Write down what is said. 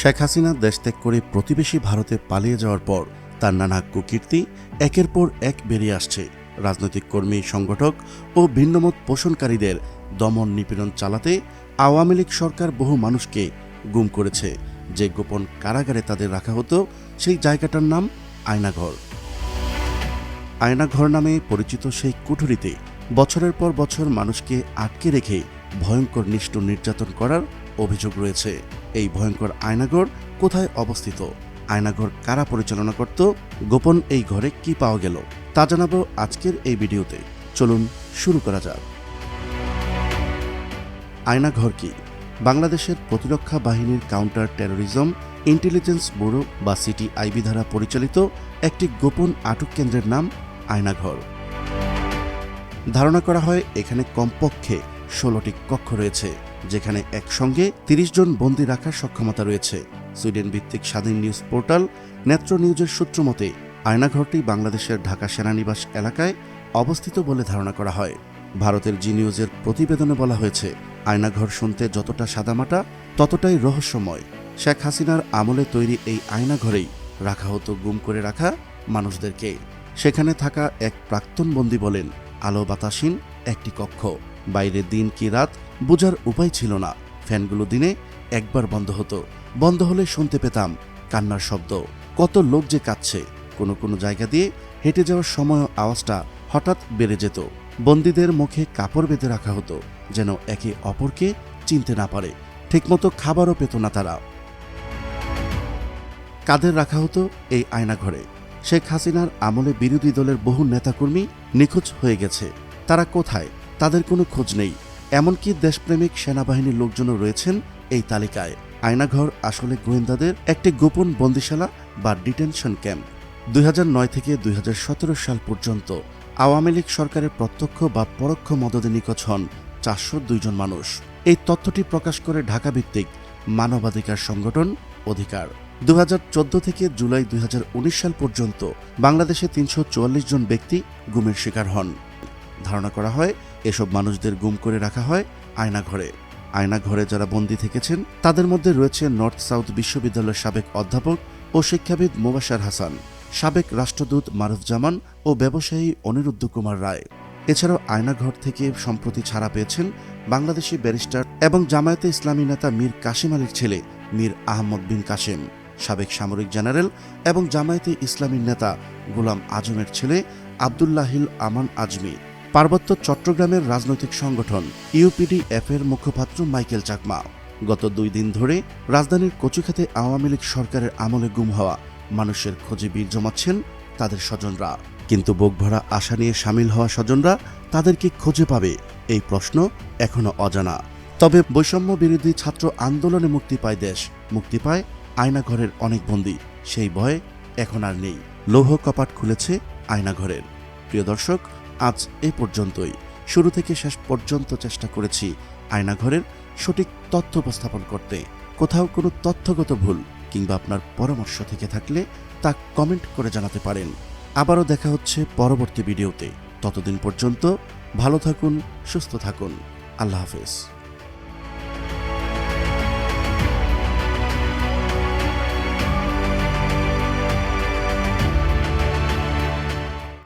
শেখ হাসিনা দেশ ত্যাগ করে প্রতিবেশী ভারতে পালিয়ে যাওয়ার পর তার নানা কুকীর্তি একের পর এক বেরিয়ে আসছে। রাজনৈতিক কর্মী, সংগঠক ও ভিন্নমত পোষণকারীদের দমন নিপীড়ন চালাতে আওয়ামী লীগ সরকার বহু মানুষকে গুম করেছে। যে গোপন কারাগারে তাদের রাখা হতো, সেই জায়গাটার নাম আয়নাঘর। আয়নাঘর নামে পরিচিত সেই কুঠুরিতে বছরের পর বছর মানুষকে আটকে রেখে ভয়ঙ্কর নিষ্ঠুর নির্যাতন করার অভিযোগ রয়েছে। এই ভয়ঙ্কর আয়নাঘর কোথায় অবস্থিত? আয়নাঘর কারা পরিচালনা করত? গোপন এই ঘরে কি পাওয়া গেল? তা জানাব আজকের এই ভিডিওতে। চলুন শুরু করা যাক। আয়নাঘর কি? বাংলাদেশের প্রতিরক্ষা বাহিনীর কাউন্টার টেরোরিজম, ইন্টেলিজেন্স ব্যুরো বা সিটি আইবি দ্বারা পরিচালিত একটি গোপন আটক কেন্দ্রের নাম আয়নাঘর। ধারণা করা হয় এখানে কমপক্ষে ষোলোটি কক্ষ রয়েছে। যেখানে একসঙ্গে তিরিশ জন বন্দী রাখার সক্ষমতা রয়েছে। সুইডেন ভিত্তিক স্বাধীন নিউজ পোর্টাল নেত্র নিউজের সূত্র মতে, আয়নাঘরটি বাংলাদেশের ঢাকা সেনানিবাস এলাকায় অবস্থিত বলে ধারণা করা হয়। ভারতের জি নিউজের প্রতিবেদনে বলা হয়েছে, আয়নাঘর শুনতে যতটা সাদামাটা, ততটাই রহস্যময়। শেখ হাসিনার আমলে তৈরি এই আয়নাঘরেই রাখা হতো গুম করে রাখা মানুষদেরকে। সেখানে থাকা এক প্রাক্তন বন্দী বলেন, আলো বাতাসীন একটি কক্ষ। বাইরে দিন কি রাত বোঝার উপায় ছিল না। ফ্যানগুলো দিনে একবার বন্ধ হতো। বন্ধ হলে শুনতে পেতাম কান্নার শব্দ। কত লোক যে কাঁদছে। কোনো কোনো জায়গা দিয়ে হেঁটে যাওয়ার সময় আওয়াজটা হঠাৎ বেড়ে যেত। বন্দীদের মুখে কাপড় বেঁধে রাখা হতো, যেন একে অপরকে চিনতে না পারে। ঠিকমতো খাবারও পেত না তারা। কাদের রাখা হতো এই আয়নাঘরে শেখ হাসিনার আমলে বিরোধী দলের বহু নেতাকর্মী নিখোঁজ হয়ে গেছে। তারা কোথায়? তাদের কোনো খোঁজ নেই। এমনকি দেশপ্রেমিক সেনাবাহিনীর লোকজনও রয়েছেন এই তালিকায়। আয়নাঘর আসলে গোয়েন্দাদের একটি গোপন বন্দিশালা বা ডিটেনশন ক্যাম্প। দুই হাজার নয় থেকে দুই হাজার সতেরো সাল পর্যন্ত আওয়ামী লীগ সরকারের প্রত্যক্ষ বা পরোক্ষ মদদে নিখোঁজ হন চারশো দুইজন মানুষ। এই তথ্যটি প্রকাশ করে ঢাকা ভিত্তিক মানবাধিকার সংগঠন অধিকার। দুই হাজার চোদ্দ থেকে জুলাই দুই হাজার উনিশ সাল পর্যন্ত বাংলাদেশে তিনশো চুয়াল্লিশ জন ব্যক্তি গুমের শিকার হন। ধারণা করা হয় এসব মানুষদের গুম করে রাখা হয় আয়নাঘরে। আয়নাঘরে যারা বন্দী থেকেছেন, তাদের মধ্যে রয়েছে নর্থ সাউথ বিশ্ববিদ্যালয়ের সাবেক অধ্যাপক ও শিক্ষাবিদ মোবাশার হাসান, সাবেক রাষ্ট্রদূত মারুফ জামান ও ব্যবসায়ী অনিরুদ্ধ কুমার রায়। এছাড়াও আয়নাঘর থেকে সম্প্রতি ছাড়া পেয়েছেন বাংলাদেশি ব্যারিস্টার এবং জামায়াতে ইসলামী নেতা মীর কাশিম আলীর ছেলে মীর আহমদ বিন কাশেম সাবেক সামরিক জেনারেল এবং জামায়াতে ইসলামীর নেতা গোলাম আজমের ছেলে আবদুল্লাহিল আমান আজমি। পার্বত্য চট্টগ্রামের রাজনৈতিক সংগঠন ইউপিডিএফ এর মুখপাত্র মাইকেল চাকমা। গত দুই দিন ধরে রাজধানীর কচুখাতে আওয়ামী লীগ সরকারের আমলে গুম হওয়া মানুষের খোঁজে বীর জমাচ্ছেন তাদের স্বজনরা। কিন্তু বুকভরা আশা নিয়ে সামিল হওয়া স্বজনরা তাদেরকে খুঁজে পাবে? এই প্রশ্ন এখনও অজানা। তবে বৈষম্য বিরোধী ছাত্র আন্দোলনে মুক্তি পায় দেশ। মুক্তি পায় আয়নাঘরের অনেক বন্দী। সেই ভয় এখন আর নেই। লৌহ কপাট খুলেছে আয়নাঘরের। প্রিয় দর্শক আজ এ পর্যন্তই। শুরু থেকে শেষ পর্যন্ত চেষ্টা করেছি আয়নাঘরের সঠিক তথ্য উপস্থাপন করতে। কোথাও কোনো তথ্যগত ভুল কিংবা আপনার পরামর্শ থেকে থাকলে তা কমেন্ট করে জানাতে পারেন। আবারও দেখা হচ্ছে পরবর্তী ভিডিওতে। ততদিন পর্যন্ত ভালো থাকুন, সুস্থ থাকুন। আল্লাহ হাফেজ।